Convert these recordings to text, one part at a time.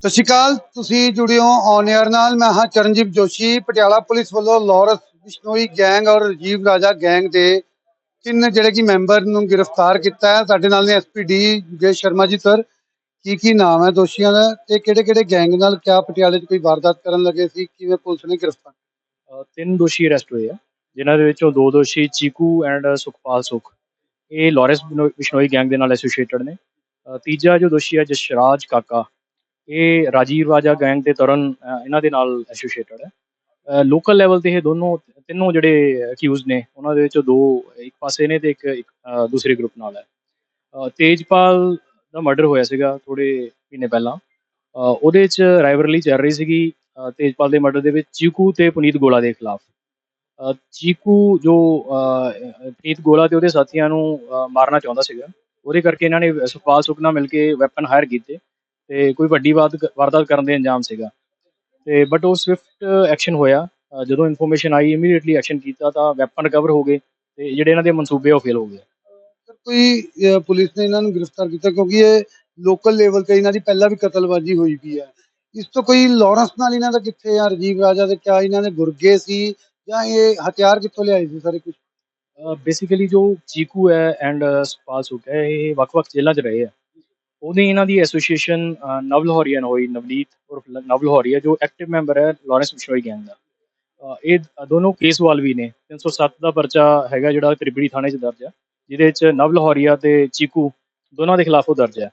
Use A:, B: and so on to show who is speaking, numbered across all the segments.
A: ਸਤਿ ਸ਼੍ਰੀ ਅਕਾਲ, ਤੁਸੀਂ ਜੁੜੇ ਹੋ ਔਨ 에ਅਰ ਨਾਲ, ਮੈਂ ਹਾਂ ਚਰਨਜੀਤ ਜੋਸ਼ੀ, ਪਟਿਆਲਾ ਪੁਲਿਸ ਵੱਲੋਂ ਲਾਰੈਂਸ ਬਿਸ਼ਨੋਈ ਗੈਂਗ ਔਰ ਰਜੀਵ ਰਾਜਾ ਗੈਂਗ ਦੇ ਤਿੰਨ ਜਿਹੜੇ ਕਿ ਮੈਂਬਰ ਨੂੰ ਗ੍ਰਿਫਤਾਰ ਕੀਤਾ ਹੈ। ਸਾਡੇ ਨਾਲ ਨੇ ਐਸਪੀਡੀ ਜੇ ਸ਼ਰਮਾ ਜੀ ਸਰ ਕੀ ਕੀ ਨਾਮ ਹੈ ਦੋਸ਼ੀਆਂ ਦਾ ਤੇ ਕਿਹੜੇ ਕਿਹੜੇ ਗੈਂਗ ਨਾਲ ਕਿਆ ਪਟਿਆਲੇ 'ਚ ਕੋਈ ਵਾਰਦਾਤ ਕਰਨ ਲੱਗੇ ਸੀ, ਕਿਵੇਂ ਪੁਲਿਸ ਨੇ ਗ੍ਰਿਫਤਾਰ?
B: ਤਿੰਨ ਦੋਸ਼ੀ ਅਰੈਸਟ ਹੋਏ ਆ, ਜਿਨ੍ਹਾਂ ਦੇ ਵਿੱਚੋਂ ਦੋ ਦੋਸ਼ੀ ਚੀਕੂ ਐਂਡ ਸੁਖਪਾਲ ਸੁਖ। ਇਹ ਲਾਰੈਂਸ ਬਿਨੋ- ਬਿਸ਼ਨੋਈ ਗੈਂਗ ਦੇ ਨਾਲ ਐਸੋਸੀਏਟਡ ਨੇ। ਤੀਜਾ ਜੋ ਦੋਸ਼ੀ ਹੈ ਜਸ਼ਰਾਜ ਕਾਕਾ ਇਹ ਰਾਜੀਵ ਰਾਜਾ ਗੈਂਗ ਦੇ ਤਰਨ ਇਹਨਾਂ ਦੇ ਨਾਲ ਐਸੋਸੀਏਟਡ ਹੈ। ਲੋਕਲ ਲੈਵਲ ਤੇ ਇਹ ਦੋਨੋਂ ਤਿੰਨੋਂ ਜਿਹੜੇ ਅਕਿਊਜ਼ ਨੇ ਉਹਨਾਂ ਦੇ ਵਿੱਚੋਂ ਦੋ ਇੱਕ ਪਾਸੇ ਨੇ ਤੇ ਇੱਕ ਦੂਸਰੇ ਗਰੁੱਪ ਨਾਲ ਹੈ। ਤੇਜਪਾਲ ਦਾ ਮਰਡਰ ਹੋਇਆ ਸੀਗਾ ਥੋੜੇ ਮਹੀਨੇ ਪਹਿਲਾਂ। ਉਹਦੇ 'ਚ ਰਾਈਵਰਲੀ ਚੱਲ ਰਹੀ ਸੀਗੀ। ਤੇਜਪਾਲ ਦੇ ਮਰਡਰ ਦੇ ਵਿੱਚ ਚੀਕੂ ਤੇ ਪੁਨੀਤ ਗੋਲਾ ਦੇ ਖਿਲਾਫ। ਚੀਕੂ ਜੋ ਅ, ਪੁਨੀਤ ਗੋਲਾ ਤੇ ਉਹਦੇ ਸਾਥੀਆਂ ਨੂੰ ਮਾਰਨਾ ਚਾਹੁੰਦਾ ਸੀਗਾ। ਉਹਦੇ ਕਰਕੇ ਇਹਨਾਂ ਨੇ ਸੁਖਪਾਲ ਸੁਖਨਾ ਮਿਲ ਕੇ ਵੈਪਨ ਹਾਇਰ ਕੀਤੇ। ਤੇ ਕੋਈ ਵੱਡੀ ਵਾਦ ਵਾਰਦਾਤ ਕਰਨ ਦੇ ਅੰਜਾਮ ਸੀਗਾ। ਤੇ ਬਟ ਉਹ ਸਵਿਫਟ ਐਕਸ਼ਨ ਹੋਇਆ। ਜਦੋਂ ਇਨਫੋਰਮੇਸ਼ਨ ਆਈ ਇਮੀਡੀਏਟਲੀ ਐਕਸ਼ਨ ਕੀਤਾ ਤਾਂ ਵੈਪਨ ਰਿਕਵਰ ਹੋ ਗਏ ਤੇ ਜਿਹੜੇ ਇਹਨਾਂ ਦੇ ਮਨਸੂਬੇ ਉਹ ਫੇਲ ਹੋ ਗਏ।
A: ਸਰ ਕੋਈ ਪੁਲਿਸ ਨੇ ਇਹਨਾਂ ਨੂੰ ਗ੍ਰਿਫਤਾਰ ਕੀਤਾ? ਕਿਉਂਕਿ ਇਹ ਲੋਕਲ ਲੈਵਲ ਤੇ ਇਹਨਾਂ ਦੀ ਪਹਿਲਾਂ ਵੀ ਕਤਲਬਾਜ਼ੀ ਹੋਈ ਪਈ ਹੈ। ਇਸ ਤੋਂ ਕੋਈ ਲਾਰੈਂਸ ਨਾਲ ਇਹਨਾਂ ਦਾ ਕਿੱਥੇ ਆ? ਰਜੀਵ ਰਾਜਾ ਦੇ ਕਿਆ ਇਹਨਾਂ ਦੇ ਗੁਰਗੇ ਸੀ? ਜਾਂ ਇਹ ਹਥਿਆਰ ਕਿੱਥੋਂ ਲਿਆਏ ਸੀ ਸਾਰੇ ਕੁਝ
B: ਬੇਸਿਕਲੀ ਜੋ ਚੀਕੂ ਹੈ ਐਂਡ ਸੁਖਪਾਲ ਸੁਖ ਹੈ ਇਹ ਵੱਖ-ਵੱਖ ਜੇਲ੍ਹਾਂ 'ਚ ਰਹੇ ਆ। ਉਹਦੀ ਇਹਨਾਂ ਦੀ ਐਸੋਸੀਏਸ਼ਨ ਨਵ ਲਾਹੌਰੀਆ ਨਾਲ ਹੋਈ ਨਵਨੀਤ ਔਰ ਨਵ ਲਾਹੌਰੀਆ ਜੋ ਐਕਟਿਵ ਮੈਂਬਰ ਹੈ ਲਾਰੈਂਸ ਬਿਸ਼ਨੋਈ ਗੈਂਗ ਦਾ। ਇਹ ਦੋਨੋਂ ਕੇਸ ਵਾਲ ਵੀ ਨੇ 307 ਦਾ ਪਰਚਾ ਹੈਗਾ ਜਿਹੜਾ ਤ੍ਰਿਪੜੀ ਥਾਣੇ 'ਚ ਦਰਜ ਹੈ ਜਿਹਦੇ 'ਚ ਨਵ ਲਾਹੌਰੀਆ ਤੇ ਚੀਕੂ ਦੋਨਾਂ ਦੇ ਖਿਲਾਫ ਉਹ ਦਰਜ ਹੈ।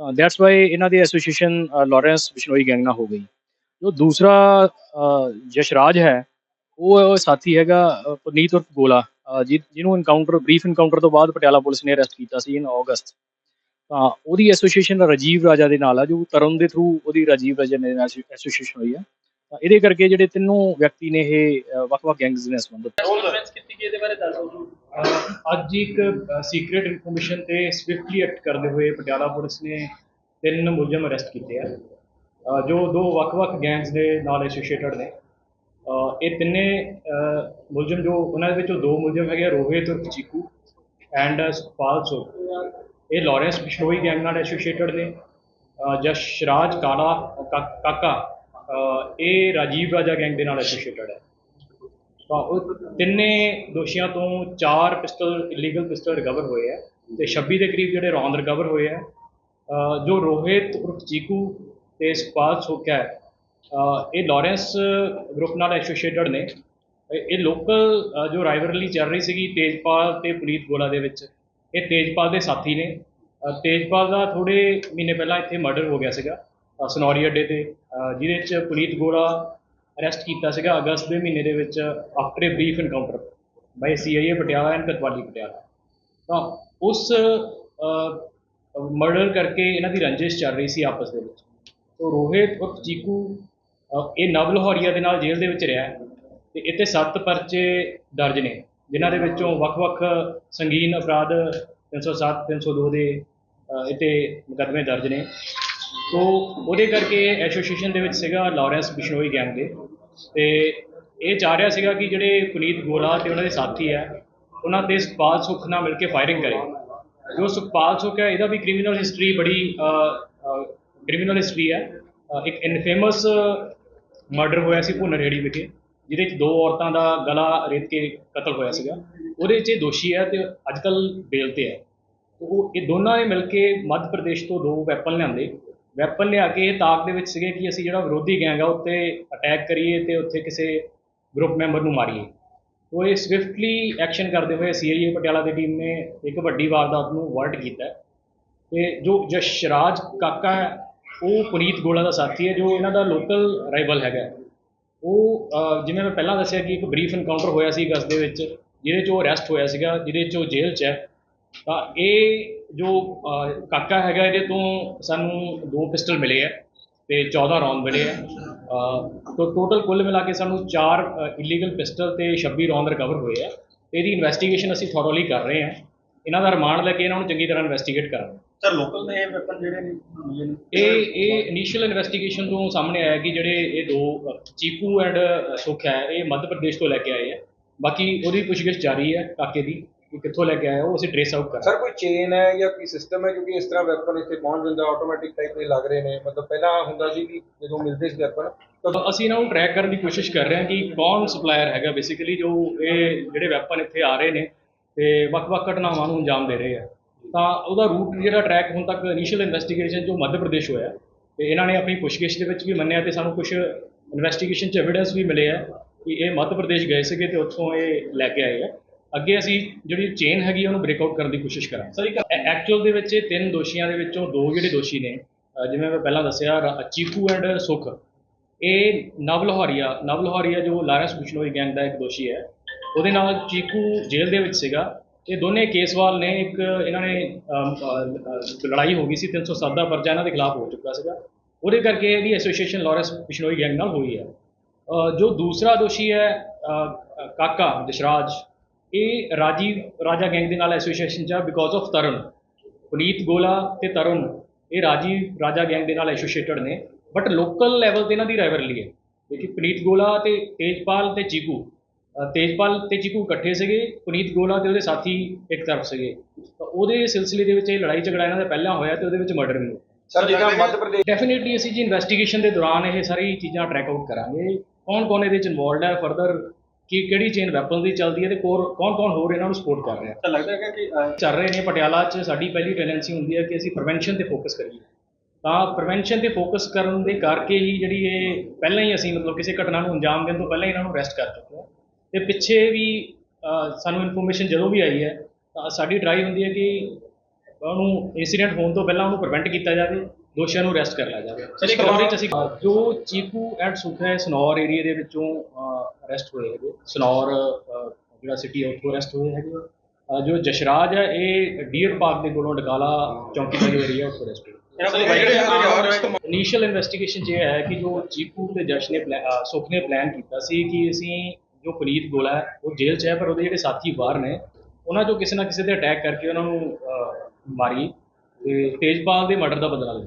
B: ਦੈਟਸ ਵਾਈ ਇਹਨਾਂ ਦੀ ਐਸੋਸੀਏਸ਼ਨ ਲਾਰੈਂਸ ਬਿਸ਼ਨੋਈ ਗੈਂਗ ਨਾਲ ਹੋ ਗਈ। ਜੋ ਦੂਸਰਾ ਅ, ਯਸ਼ਰਾਜ ਹੈ ਉਹ ਸਾਥੀ ਹੈਗਾ ਪੁਨੀਤ ਉਰਫ ਗੋਲਾ ਜਿ- ਜਿਹਨੂੰ ਇਨਕਾਊਂਟਰ ਬਰੀਫ ਇਨਕਾਊਂਟਰ ਤੋਂ ਬਾਅਦ ਪਟਿਆਲਾ ਪੁਲਿਸ ਨੇ ਅਰੈਸਟ ਕੀਤਾ ਸੀ ਇਨ ਅਗਸਤ ਤਾਂ ਉਹਦੀ ਐਸੋਸੀਏਸ਼ਨ ਰਾਜੀਵ ਰਾਜਾ ਦੇ ਨਾਲ ਆ ਜੋ ਤਰਨ ਦੇ ਥਰੂ ਉਹਦੀ ਰਾਜੀਵ ਰਾਜਾ ਨੇ ਐਸੋਸੀਏਸ਼ਨ ਹੋਈ ਆ। ਤਾਂ ਇਹਦੇ ਕਰਕੇ ਜਿਹੜੇ ਤਿੰਨੋਂ ਵਿਅਕਤੀ ਨੇ ਇਹ ਵੱਖ-ਵੱਖ ਗੈਂਗਸ ਨੇ ਸੰਬੰਧਿਤ।
C: ਕੀਤੀ ਗਈ ਇਹਦੇ ਬਾਰੇ ਦੱਸ ਦਿਓ।
B: ਅਹ ਅੱਜ ਇੱਕ ਸੀਕ੍ਰੀਟ ਇਨਫੋਰਮੇਸ਼ਨ ਤੇ ਸਵਿਫਟਲੀ ਐਕਟ ਕਰਦੇ ਹੋਏ ਪਟਿਆਲਾ ਪੁਲਿਸ ਨੇ ਤਿੰਨ ਮੁਲਜ਼ਮ ਅਰੈਸਟ ਕੀਤੇ ਆ। ਜੋ ਦੋ ਵੱਖ-ਵੱਖ ਗੈਂਗਸ ਦੇ ਨਾਲ ਐਸੋਸੀਏਟਡ ਨੇ। ਇਹ ਤਿੰਨੇ ਮੁਲਜ਼ਮ ਜੋ ਉਹਨਾਂ ਦੇ ਵਿੱਚੋਂ ਦੋ ਮੁਲਜ਼ਮ ਹੈਗੇ ਆ, ਰੋਹਿਤ ਚੀਕੂ ਐਂਡ ਸੁਖਪਾਲ ਸੁਖ ਇਹ ਲਾਰੈਂਸ ਬਿਸ਼ਨੋਈ ਗੈਂਗ ਨਾਲ ਐਸੋਸੀਏਟਡ ਨੇ, ਅਹ ਜਸ਼ਰਾਜ ਕਾਲਾ, ਕਾ- ਕਾਕਾ ਇਹ ਰਾਜੀਵ ਰਾਜਾ ਗੈਂਗ ਦੇ ਨਾਲ ਐਸੋਸੀਏਟਡ ਹੈ। ਤਾਂ ਉਹ ਤਿੰਨੇ ਦੋਸ਼ੀਆਂ ਤੋਂ ਚਾਰ ਪਿਸਟਲ ਇਲੀਗਲ ਪਿਸਟਲ ਰਿਕਵਰ ਹੋਏ ਆ ਤੇ 26 ਦੇ ਕਰੀਬ ਜਿਹੜੇ ਰੌਂਦ ਰਿਕਵਰ ਹੋਏ ਆ ਜੋ ਰੋਹਿਤ ਉਰਫ ਚੀਕੂ ਤੇ ਸੁਖਪਾਲ ਸੁੱਖ ਇਹ ਲਾਰੈਂਸ ਗਰੁੱਪ ਨਾਲ ਐਸੋਸੀਏਟਡ ਨੇ। ਇਹ- ਲੋਕਲ ਜੋ ਰਾਈਵਰਲੀ ਚੱਲ ਰਹੀ ਸੀਗੀ ਤੇਜਪਾਲ ਤੇ ਪੁਨੀਤ ਗੋਲਾ ਦੇ ਵਿੱਚ। ਇਹ ਤੇਜਪਾਲ ਦੇ ਸਾਥੀ ਨੇ। ਤੇਜਪਾਲ ਦਾ ਥੋੜੇ ਮਹੀਨੇ ਪਹਿਲਾਂ ਇੱਥੇ ਮਰਡਰ ਹੋ ਗਿਆ ਸੀਗਾ। ਸਨੌਰੀ ਅੱਡੇ ਤੇ ਜਿਹਦੇ ਵਿੱਚ ਪੁਨੀਤ ਗੋਰਾ ਅਰੈਸਟ ਕੀਤਾ ਸੀਗਾ ਅਗਸਤ ਦੇ ਮਹੀਨੇ ਦੇ ਵਿੱਚ after a brief encounter by CIA Patiala and Kotwali Patiala. ਤਾਂ ਉਸ ਮਰਡਰ ਕਰਕੇ ਇਹਨਾਂ ਦੀ ਰੰਜਿਸ਼ ਚੱਲ ਰਹੀ ਸੀ ਆਪਸ ਦੇ ਵਿੱਚ। ਤੋ ਰੋਹਿਤ ਉਰਫ ਚੀਕੂ ਇਹ ਨਵ ਲਾਹੌਰੀਆ ਦੇ ਨਾਲ ਜੇਲ੍ਹ ਦੇ ਵਿੱਚ ਰਿਹਾ ਹੈ ਤੇ ਇੱਥੇ ਸੱਤ ਪਰਚੇ ਦਰਜ ਨੇ। ਜਿਨ੍ਹਾਂ ਦੇ ਵਿੱਚੋਂ ਵੱਖ-ਵੱਖ ਸੰਗੀਨ ਅਪਰਾਧ 307 302 ਦੇ ਅਹ, ਇੱਥੇ ਮੁਕੱਦਮੇ ਦਰਜ ਨੇ। ਤੋ ਉਹਦੇ ਕਰਕੇ ਐਸੋਸੀਏਸ਼ਨ ਦੇ ਵਿੱਚ ਸੀਗਾ ਲਾਰੈਂਸ ਬਿਸ਼ਨੋਈ ਗੈਂਗ ਦੇ। ਤੇ ਇਹ ਚਾਹ ਰਿਹਾ ਸੀਗਾ ਕਿ ਜਿਹੜੇ ਪੁਨੀਤ ਗੋਲਾ ਤੇ ਉਹਨਾਂ ਦੇ ਸਾਥੀ ਆ ਉਹਨਾਂ ਤੇ ਸੁਖਪਾਲ ਸੁੱਖ ਨਾਲ ਮਿਲ ਕੇ ਫਾਇਰਿੰਗ ਕਰੇ। ਜੋ ਸੁਖਪਾਲ ਸੁੱਖ ਹੈ ਇਹਦਾ ਵੀ ਕ੍ਰਿਮੀਨਲ ਹਿਸਟਰੀ ਬੜੀ ਕ੍ਰਿਮੀਨਲ ਹਿਸਟਰੀ ਹੈ। ਇੱਕ ਇਨਫੇਮਸ ਮਰਡਰ ਹੋਇਆ ਸੀ ਭੁਨਰਹੇੜੀ ਵਿਖੇ। ਜਿਹਦੇ 'ਚ ਦੋ ਔਰਤਾਂ ਦਾ ਗਲਾ ਰੇਤ ਕੇ ਕਤਲ ਹੋਇਆ ਸੀਗਾ, ਉਹਦੇ 'ਚ ਇਹ ਦੋਸ਼ੀ ਹੈ ਅਤੇ ਅੱਜ ਕੱਲ੍ਹ ਬੇਲ ਤੇ ਹੈ। ਉਹ, ਇਹ ਦੋਨਾਂ ਨੇ ਮਿਲ ਕੇ ਮੱਧ ਪ੍ਰਦੇਸ਼ ਤੋਂ ਦੋ ਵੈਪਨ ਲਿਆਂਦੇ। ਵੈਪਨ ਲਿਆ ਕੇ ਇਹ ਤਾਕ ਦੇ ਵਿੱਚ ਸੀਗੇ ਕਿ ਅਸੀਂ ਜਿਹੜਾ ਵਿਰੋਧੀ ਗੈਂਗ ਆ ਉੱਤੇ ਅਟੈਕ ਕਰੀਏ ਅਤੇ ਉੱਥੇ ਕਿਸੇ ਗਰੁੱਪ ਮੈਂਬਰ ਨੂੰ ਮਾਰੀਏ। ਉਹ ਇਹ ਸਵਿਫਟਲੀ ਐਕਸ਼ਨ ਕਰਦੇ ਹੋਏ ਸੀਆਈਏ ਪਟਿਆਲਾ ਦੀ ਟੀਮ ਨੇ ਇੱਕ ਵੱਡੀ ਵਾਰਦਾਤ ਨੂੰ ਵਰਟ ਕੀਤਾ ਹੈ। ਤੇ ਜੋ ਜਸ਼ਰਾਜ ਕਾਕਾ ਹੈ, ਉਹ ਪੁਨੀਤ ਗੋਲਾ ਦਾ ਸਾਥੀ ਹੈ, ਜੋ ਇਹਨਾਂ ਦਾ ਲੋਕਲ ਰਾਈਵਲ ਹੈਗਾ ਉਹ ਜਿਵੇਂ ਮੈਂ ਪਹਿਲਾਂ ਦੱਸਿਆ ਕਿ ਇੱਕ ਬਰੀਫ ਇਨਕਾਊਂਟਰ ਹੋਇਆ ਸੀ ਗਸ ਦੇ ਵਿੱਚ ਜਿਹਦੇ 'ਚ ਉਹ ਅਰੈਸਟ ਹੋਇਆ ਸੀਗਾ ਜਿਹਦੇ 'ਚ ਉਹ ਜੇਲ੍ਹ 'ਚ ਹੈ। ਤਾਂ ਇਹ ਜੋ ਕਾਕਾ ਹੈਗਾ ਇਹਦੇ ਤੋਂ ਸਾਨੂੰ ਦੋ ਪਿਸਟਲ ਮਿਲੇ ਆ ਤੇ 14 ਰੌਂਡ ਮਿਲੇ ਆ। ਅਹ, ਟੋਟਲ ਕੁੱਲ ਮਿਲਾ ਕੇ ਸਾਨੂੰ 4 ਇਲੀਗਲ ਪਿਸਟਲ ਤੇ 26 ਰੌਂਦ ਰਿਕਵਰ ਹੋਏ ਆ। ਇਹਦੀ ਇਨਵੈਸਟੀਗੇਸ਼ਨ ਅਸੀਂ ਥੋਰੋਲੀ ਕਰ ਰਹੇ ਹਾਂ। ਇਹਨਾਂ ਦਾ ਰਿਮਾਂਡ ਲੈ ਕੇ ਇਹਨਾਂ ਨੂੰ ਚੰਗੀ ਤਰ੍ਹਾਂ ਇਨਵੈਸਟੀਗੇਟ ਕਰਾਂਗੇ
C: ਸਰ ਲੋਕਲ ਨੇ ਇਹ ਵੈਪਨ ਜਿਹੜੇ ਨੇ?
B: ਇਹ ਇਹ ਇਨੀਸ਼ੀਅਲ ਇਨਵੈਸਟੀਗੇਸ਼ਨ ਤੋਂ ਸਾਹਮਣੇ ਆਇਆ ਕਿ ਜਿਹੜੇ ਇਹ ਦੋ ਚੀਕੂ ਐਂਡ ਸੁਖ ਹੈ ਇਹ ਮੱਧ ਪ੍ਰਦੇਸ਼ ਤੋਂ ਲੈ ਕੇ ਆਏ ਆ। ਬਾਕੀ ਉਹਦੀ ਪੁੱਛਗਿੱਛ ਜਾਰੀ ਹੈ ਕਾਕੇ ਦੀ ਕਿ ਕਿੱਥੋਂ ਲੈ ਕੇ ਆਇਆ ਉਹ ਅਸੀਂ ਟ੍ਰੇਸ ਆਊਟ ਕਰਾਂਗੇ।
D: ਸਰ ਕੋਈ ਚੇਨ ਹੈ ਜਾਂ ਕੋਈ ਸਿਸਟਮ ਹੈ? ਕਿਉਂਕਿ ਇਸ ਤਰ੍ਹਾਂ ਵੈਪਨ ਇੱਥੇ ਪਹੁੰਚ ਜਾਂਦਾ ਆਟੋਮੈਟਿਕ ਟਾਈਪ ਦੇ ਲੱਗ ਰਹੇ ਨੇ। ਮਤਲਬ ਪਹਿਲਾਂ ਹੁੰਦਾ ਸੀ ਕਿ ਜਦੋਂ ਮਿਲਦੇ ਸੀ ਵੈਪਨ
B: ਤਾਂ ਅਸੀਂ ਇਹਨਾਂ ਨੂੰ ਟਰੈਕ ਕਰਨ ਦੀ ਕੋਸ਼ਿਸ਼ ਕਰ ਰਹੇ ਹਾਂ ਕਿ ਕੌਣ ਸਪਲਾਇਰ ਹੈਗਾ ਬੇਸਿਕਲੀ ਜੋ ਇਹ ਜਿਹੜੇ ਵੈਪਨ ਇੱਥੇ ਆ ਰਹੇ ਨੇ ਤੇ ਵੱਖ-ਵੱਖ ਘਟਨਾਵਾਂ ਨੂੰ ਅੰਜਾਮ ਦੇ ਰਹੇ ਆ। ਤਾਂ ਉਹਦਾ ਰੂਟ ਜਿਹੜਾ ਟਰੈਕ ਹੁਣ ਤੱਕ ਇਨੀਸ਼ੀਅਲ ਇਨਵੈਸਟੀਗੇਸ਼ਨ ਜੋ ਮੱਧ ਪ੍ਰਦੇਸ਼ ਹੋਇਆ। ਤੇ ਇਹਨਾਂ ਨੇ ਆਪਣੀ ਪੁੱਛਗਿੱਛ ਦੇ ਵਿੱਚ ਵੀ ਮੰਨਿਆ ਤੇ ਸਾਨੂੰ ਕੁਝ ਇਨਵੈਸਟੀਗੇਸ਼ਨ ਚ ਐਵੀਡੈਂਸ ਵੀ ਮਿਲੇ ਆ ਕਿ ਇਹ ਮੱਧ ਪ੍ਰਦੇਸ਼ ਗਏ ਸੀਗੇ ਤੇ ਉੱਥੋਂ ਇਹ ਲੈ ਕੇ ਆਏ ਆ। ਅੱਗੇ ਅਸੀਂ ਜਿਹੜੀ ਚੇਨ ਹੈਗੀ ਉਹਨੂੰ ਬ੍ਰੇਕਆਊਟ ਕਰਨ ਦੀ ਕੋਸ਼ਿਸ਼ ਕਰਾਂਗੇ। ਸਰ ਐਕਚੁਅਲ ਦੇ ਵਿੱਚ ਇਹ ਤਿੰਨ ਦੋਸ਼ੀਆਂ ਦੇ ਵਿੱਚੋਂ ਦੋ ਜਿਹੜੇ ਦੋਸ਼ੀ ਨੇ ਜਿਵੇਂ ਮੈਂ ਪਹਿਲਾਂ ਦੱਸਿਆ ਰ- ਚੀਕੂ ਐਂਡ ਸੁਖ। ਇਹ ਨਵ ਲਾਹੌਰੀਆ ਨਵ ਲਾਹੌਰੀਆ ਜੋ ਲਾਰੈਂਸ ਬਿਸ਼ਨੋਈ ਗੈਂਗ ਦਾ ਇੱਕ ਦੋਸ਼ੀ ਹੈ ਉਹਦੇ ਨਾਲ ਚੀਕੂ ਜੇਲ੍ਹ ਦੇ ਵਿੱਚ ਸੀਗਾ। ਇਹ ਦੋਨੇ ਕੇਸਵਾਲ ਨੇ ਇੱਕ, ਇਹਨਾਂ ਨੇ ਲੜਾਈ ਹੋ ਗਈ ਸੀ 307 ਦਾ ਪਰਚਾ ਇਹਨਾਂ ਦੇ ਖਿਲਾਫ ਹੋ ਚੁੱਕਾ ਸੀਗਾ। ਉਹਦੇ ਕਰਕੇ ਇਹਦੀ ਐਸੋਸੀਏਸ਼ਨ ਲਾਰੈਂਸ ਬਿਸ਼ਨੋਈ ਗੈਂਗ ਨਾਲ ਹੋਈ ਹੈ। ਜੋ ਦੂਸਰਾ ਦੋਸ਼ੀ ਹੈ ਕਾਕਾ ਦਸ਼ਰਾਜ, ਇਹ ਰਾਜੀਵ ਰਾਜਾ ਗੈਂਗ ਦੇ ਨਾਲ ਐਸੋਸੀਏਸ਼ਨ ਚ ਆ ਬਿਕੋਜ਼ ਆਫ ਤਰੁਣ ਪੁਨੀਤ ਗੋਲਾ ਤੇ ਤਰੁਣ ਇਹ ਰਾਜੀਵ ਰਾਜਾ ਗੈਂਗ ਦੇ ਨਾਲ ਐਸੋਸੀਏਟਡ ਨੇ। ਬਟ ਲੋਕਲ ਲੈਵਲ ਤੇ ਇਹਨਾਂ ਦੀ ਰਾਈਵਲਰੀ ਹੈ। ਦੇਖੀ, ਪੁਨੀਤ ਗੋਲਾ ਤੇ ਤੇਜਪਾਲ ਤੇ ਚੀਕੂ। ਤੇਜਪਾਲ ਤੇ ਚੀਕੂ ਇਕੱਠੇ ਸੀਗੇ ਪੁਨੀਤ ਗੋਲਾ ਤੇ ਉਹਦੇ ਸਾਥੀ ਇੱਕ ਤਰਫ ਸੀਗੇ। ਤਾਂ ਉਹਦੇ ਸਿਲਸਿਲੇ ਦੇ ਵਿੱਚ ਇਹ ਲੜਾਈ ਝਗੜਾ ਇਹਨਾਂ ਦਾ ਪਹਿਲਾਂ ਹੋਇਆ ਤੇ ਉਹਦੇ ਵਿੱਚ ਮਰਡਰ ਵੀ ਹੋਇਆ।
D: ਸਰ ਜਿੱਦਾਂ ਮੱਧ ਪ੍ਰਦੇਸ਼
B: ਡੈਫੀਨਿਟਲੀ ਅਸੀਂ ਜੀ ਇਨਵੈਸਟੀਗੇਸ਼ਨ ਦੇ ਦੌਰਾਨ ਇਹ ਸਾਰੀ ਚੀਜ਼ਾਂ ਟਰੈਕ ਆਊਟ ਕਰਾਂਗੇ। ਕੌਣ ਕੌਣ ਇਹਦੇ ਵਿੱਚ ਇਨਵੋਲਡ ਹੈ ਫਰਦਰ ਕੀ ਕਿਹੜੀ ਚੇਨ ਵੈਪਨ ਦੀ ਚੱਲਦੀ ਹੈ ਤੇ ਕੌਣ ਕੌਣ ਹੋਰ ਇਹਨਾਂ ਨੂੰ ਸਪੋਰਟ ਕਰ ਰਿਹਾ
C: ਤਾਂ ਲੱਗਦਾ ਹੈ ਕਿ
B: ਚੱਲ ਰਹੇ ਨੇ ਪਟਿਆਲਾ 'ਚ ਸਾਡੀ ਪਹਿਲੀ ਟੈਂਡੈਂਸੀ ਹੁੰਦੀ ਹੈ ਕਿ ਅਸੀਂ ਪ੍ਰੀਵੈਂਸ਼ਨ ਤੇ ਫੋਕਸ ਕਰੀਏ। ਤਾਂ ਪ੍ਰੀਵੈਂਸ਼ਨ ਤੇ ਫੋਕਸ ਕਰਨ ਦੇ ਕਰਕੇ ਹੀ ਜਿਹੜੀ ਇਹ ਪਹਿਲਾਂ ਹੀ ਅਸੀਂ ਮਤਲਬ ਕਿਸੇ ਘਟਨਾ ਨੂੰ ਅੰਜਾਮ ਦੇਣ ਤੋਂ ਪਹਿਲਾਂ ਹੀ ਇਹਨਾਂ ਨੂੰ ਅਰੈਸਟ ਕਰ ਚੁੱਕੇ ਹਾਂ। ਤੇ ਪਿੱਛੇ ਵੀ ਸਾਨੂੰ ਇਨਫੋਰਮੇਸ਼ਨ ਜਦੋਂ ਵੀ ਆਈ ਹੈ ਤਾਂ ਸਾਡੀ ਟਰਾਈ ਹੁੰਦੀ ਹੈ ਕਿ ਉਹਨੂੰ ਇਨਸੀਡੈਂਟ ਹੋਣ ਤੋਂ ਪਹਿਲਾਂ ਉਹਨੂੰ ਪ੍ਰੀਵੈਂਟ ਕੀਤਾ ਜਾਵੇ ਦੋਸ਼ੀਆਂ ਨੂੰ ਅਰੈਸਟ ਕਰ ਲਿਆ ਜਾਵੇ।
C: ਸਰ, ਇੱਕ
B: 'ਚ ਅਸੀਂ ਜੋ ਚੀਕੂ ਐਂਡ ਸੁਖ ਹੈ ਸਨੌਰ ਏਰੀਆ ਦੇ ਵਿੱਚੋਂ ਅਰੈਸਟ ਹੋਏ ਹੈਗੇ। ਸਨੌਰ ਜਿਹੜਾ ਸਿਟੀ ਹੈ ਉੱਥੋਂ ਅਰੈਸਟ ਹੋਏ ਹੈਗੇ। ਜੋ ਜਸ਼ਰਾਜ ਹੈ ਇਹ ਡੀਅਰ ਪਾਰਕ ਦੇ ਕੋਲੋਂ ਡਕਾਲਾ ਚੌਂਕੀ ਦਾ ਜੋ ਏਰੀਆ ਉੱਥੋਂ ਅਰੈਸਟ ਹੋਏ। ਇਨੀਸ਼ੀਅਲ ਇਨਵੈਸਟੀਗੇਸ਼ਨ 'ਚ ਇਹ ਹੈ ਕਿ ਜੋ ਚੀਕੂ ਤੇ ਜਸ਼ ਨੇ ਸੁਖ ਨੇ ਪਲਾਨ ਕੀਤਾ ਸੀ ਕਿ ਅਸੀਂ ਜੋ ਪੁਨੀਤ ਗੋਲਾ ਹੈ, ਉਹ ਜੇਲ੍ਹ 'ਚ ਹੈ, ਪਰ ਉਹਦੇ ਜਿਹੜੇ ਸਾਥੀ ਬਾਹਰ ਨੇ, ਉਹਨਾਂ ਚੋਂ ਕਿਸੇ ਨਾ ਕਿਸੇ ਤੇ ਅਟੈਕ ਕਰਕੇ ਉਹਨਾਂ ਨੂੰ ਮਾਰੀ ਤੇ ਤੇਜਪਾਲ ਦੇ ਮਰਡਰ ਦਾ ਬਦਲਾ ਲਿਆ